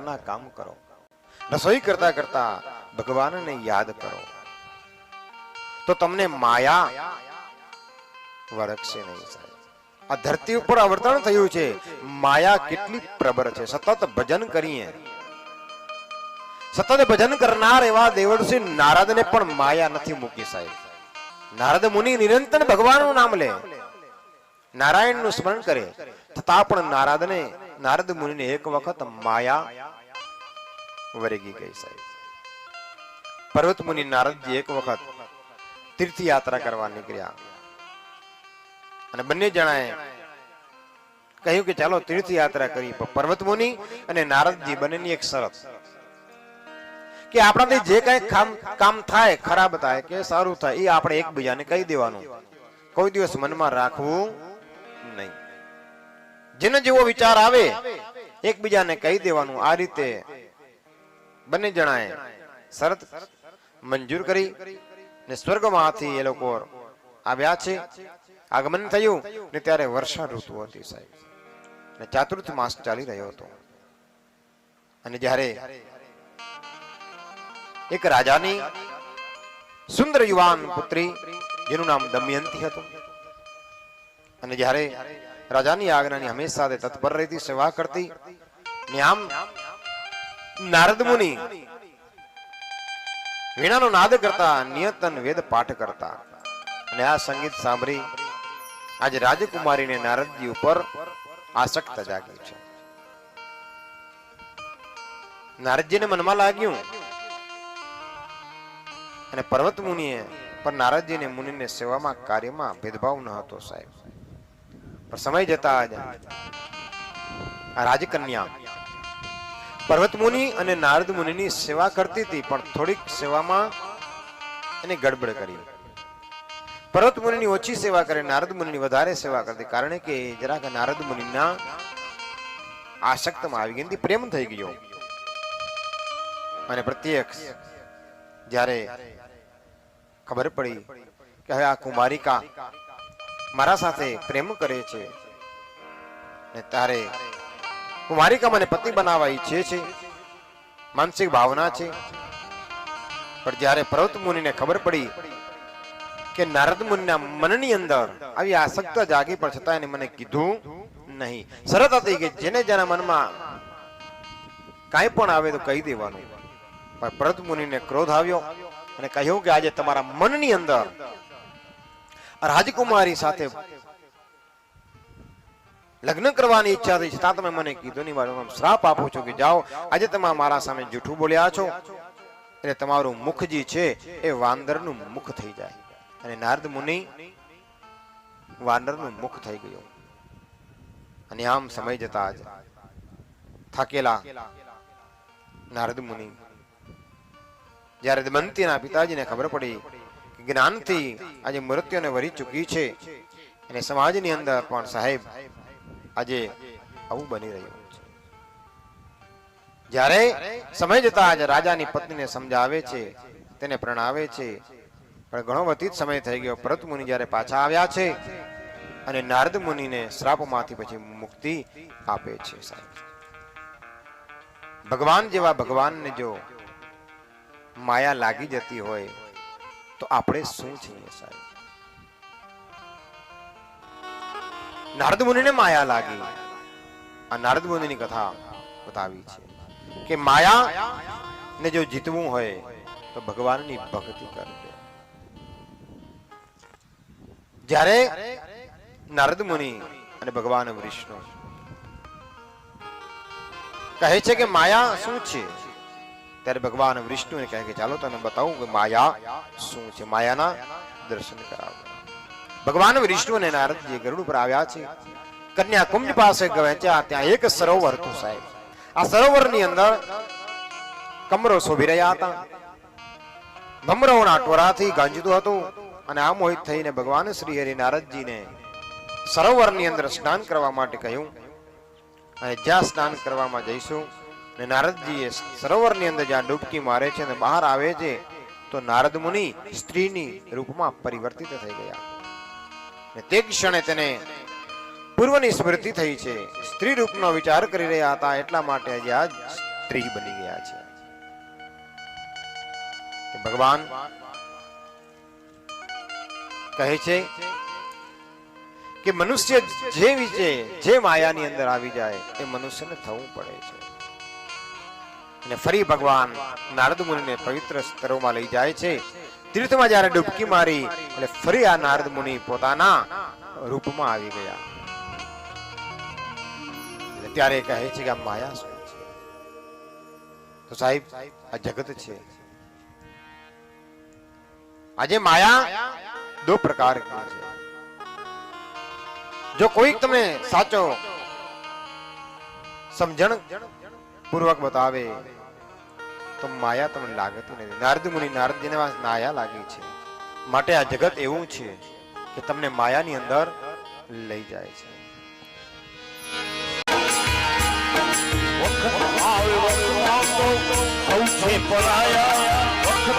ઘરના કામ કરો. રસોઈ કરતા કરતા ભગવાનને યાદ કરો. તો તમને માયા વળગશે નહીં સાહેબ. આ ધરતી ઉપર અવતરણ થયું છે. માયા કેટલી પ્રબળ છે. સતત ભજન કરીએ. સતત ભજન કરનાર એવા દેવળસિંહ નારદને પણ માયા નથી મૂકી સાહેબ. નારદ મુનિ નિરંતર ભગવાનનું નામ લે. નારાયણનું સ્મરણ કરે. છતાં પણ નારદને, નારદ મુનિને એક વખત માયા વરગી ગઈ સાહેબ. પર્વત મુનિ નારદજી એક વખત તીર્થયાત્રા કરવા નીકળ્યા. અને બંને જણાએ કહ્યું કે ચાલો તીર્થયાત્રા કરી પર્વત મુનિ અને નારદજી બંનેની એક શરત. કે આપણાથી જે કઈ કામ થાય, ખરાબ થાય, કે સારું થાય, એ આપણે એકબીજાને કહી દેવાનું. કોઈ દિવસ મનમાં રાખવું નહીં. જેનો જેવો વિચાર આવે, એકબીજાને કહી દેવાનું. આ રીતે બંને જણાએ શરત મંજૂર કરી ને સ્વર્ગમાંથી એ લોકો આવ્યા છે. આગમન થયું ને ત્યારે વર્ષા ઋતુ હતી સાહેબ. ને ચાતુર્થ માસ ચાલી રહ્યો હતો. અને જ્યારે એક રાજાની સુંદર યુવાન પુત્રી, જેનું નામ દમયંતી હતું, અને જ્યારે રાજાની આજ્ઞાની હંમેશા તત્પર રહેતી, સેવા કરતી, ને આમ નારદ મુનિ વીણાનો નાદ કરતા નિયતન વેદ પાઠ કરતા અને આ સંગીત સાંભળી આજે રાજકુમારીને નારદજી ઉપર આસક્ત જાગી છે નારદજીને મનમાં લાગ્યું અને પર્વત મુનિએ પણ નારદજીને મુનિને સેવામાં કાર્યમાં ભેદભાવ ન હતો સાહેબ પણ સમય જતા જ રાજકન્યા પર્વત મુનિ અને નારદ મુનિની સેવા કરતી હતી, પણ થોડીક સેવામાં એને ગડબડ કરી. પર્વત મુનિની ઓછી સેવા કરે, નારદ મુનિની વધારે સેવા કરતી, કારણ કે જરાક નારદ મુનિના આસક્તમાં આવી ગઈ પ્રેમ થઈ ગયો. અને પ્રત્યક્ષ જ્યારે ખબર પડી કે હવે આ કુમારિકા મારા સાથે પ્રેમ કરે છે, ને તારે કુમારિકા મને પતિ બનાવવા ઈચ્છે છે. માનસિક ભાવના છે. પણ જ્યારે પર્વત મુનિને ખબર પડી કે નારદ મુનિના મનની અંદર આવી આસક્ત જાગી પણ છતાં એને મને કીધું નહીં. શરત હતી કે જેને જેના મનમાં કાંઈ પણ આવે તો કહી દેવાનું. પણ ભરત મુનિને ક્રોધ આવ્યો અને કહ્યું કે આજે તમારા મનની અંદર રાજકુમારી સાથે લગ્ન કરવાની ઈચ્છા થઈ છતાં તમે મને કીધું નહીં મારો શ્રાપ આપો છો કે જાઓ. આજે તમે મારા સામે જૂઠું બોલ્યા છો. એટલે તમારું મુખ જે છે એ વાંદરનું મુખ થઈ જાય. અને નારદ મુનિ વાંદરનું મુખ થઈ ગયું. અને આમ સમય જતા જ થાકેલા નારદ મુનિ, જ્યારે દમંતીના પિતાજીને ખબર પડી કે જ્ઞાનથી આજે મૃત્યુને વરી ચૂકી છે. અને સમાજની અંદર પણ સાહેબ આજે આવું બની રહ્યું છે. જ્યારે સમય જતા આજે રાજાની પત્નીને સમજાવે છે, તેને પ્રણાવે છે, પણ ઘણો વતી સમય થઈ ગયો, ભરત મુનિ જ્યારે પાછા આવ્યા છે અને નારદ મુનિને શ્રાપમાંથી પછી મુક્તિ આપે છે સાહેબ. ભગવાન જેવા ભગવાનને જો માયા લાગી જતી હોય, તો આપણે શું છીએ સાહેબ? નારદ મુનિને માયા લાગી. આ નારદ મુનિની કથા બતાવી છે કે માયા ને જો જીતવું હોય તો ભગવાનની ભક્તિ કરજો. જ્યારે નારદ મુનિ અને ભગવાન વિષ્ણુ કહે છે કે માયા શું છે? ત્યારે ભગવાન વિષ્ણુને કહે કે ચાલો તને બતાવું કે માયા શું છે? માયાના દર્શન કરાવો. ભગવાન વિષ્ણુ અને નારદજી ગરુડ ઉપર આવ્યા છે, કન્યા કુંજ પાસે વહેંચ્યા ત્યાં એક સરોવર હતું સાહેબ. આ સરોવરની અંદર કમરો શોભી રહ્યા હતા. ભમરવના ટોરાથી ગાંજતું હતું અને આ મોહિત થઈને ભગવાન શ્રી હરિ નારદજીને સરોવરની અંદર સ્નાન કરવા માટે કહ્યું, અને જ્યાં સ્નાન કરવામાં જઈશું ને નારદજીએ સરોવરની અંદર જ્યાં ડૂબકી મારે છે અને બહાર આવે છે, તો નારદ મુનિ સ્ત્રીની રૂપમાં પરિવર્તિત થઈ ગયા. તે ક્ષણે તેને પૂર્વની સ્મૃતિ થઈ છે. સ્ત્રી રૂપનો વિચાર કરી રહ્યા હતા એટલા માટે આજે આ સ્ત્રી બની ગયા છે. ભગવાન કહે છે કે મનુષ્ય જે વિશે જે માયાની અંદર આવી જાય, એ મનુષ્યને થવું પડે છે. અને ફરી ભગવાન નારદ મુનિને પવિત્ર સ્તરોમાં લઈ જાય છે. તીર્થમાં જ્યારે ડૂબકી મારી એટલે ફરી આ નારદ મુનિ પોતાના રૂપમાં આવી ગયા. એટલે ત્યારે કહે છે કે આ માયા શું છે? તો સાહેબ, આ જગત છે. આજે માયા દો પ્રકાર की છે. જો કોઈક તમને સાચો સમજણ પૂર્વક બતાવે તો માયા તમને લાગતું નથી નારદ મુનિ નારદજીને માયા લાગી છે, માટે આ જગત એવું છે કે તમને માયાની અંદર લઈ જાય છે. વખત આવે વખતમાં તો સૌ છે પરાયા. વખત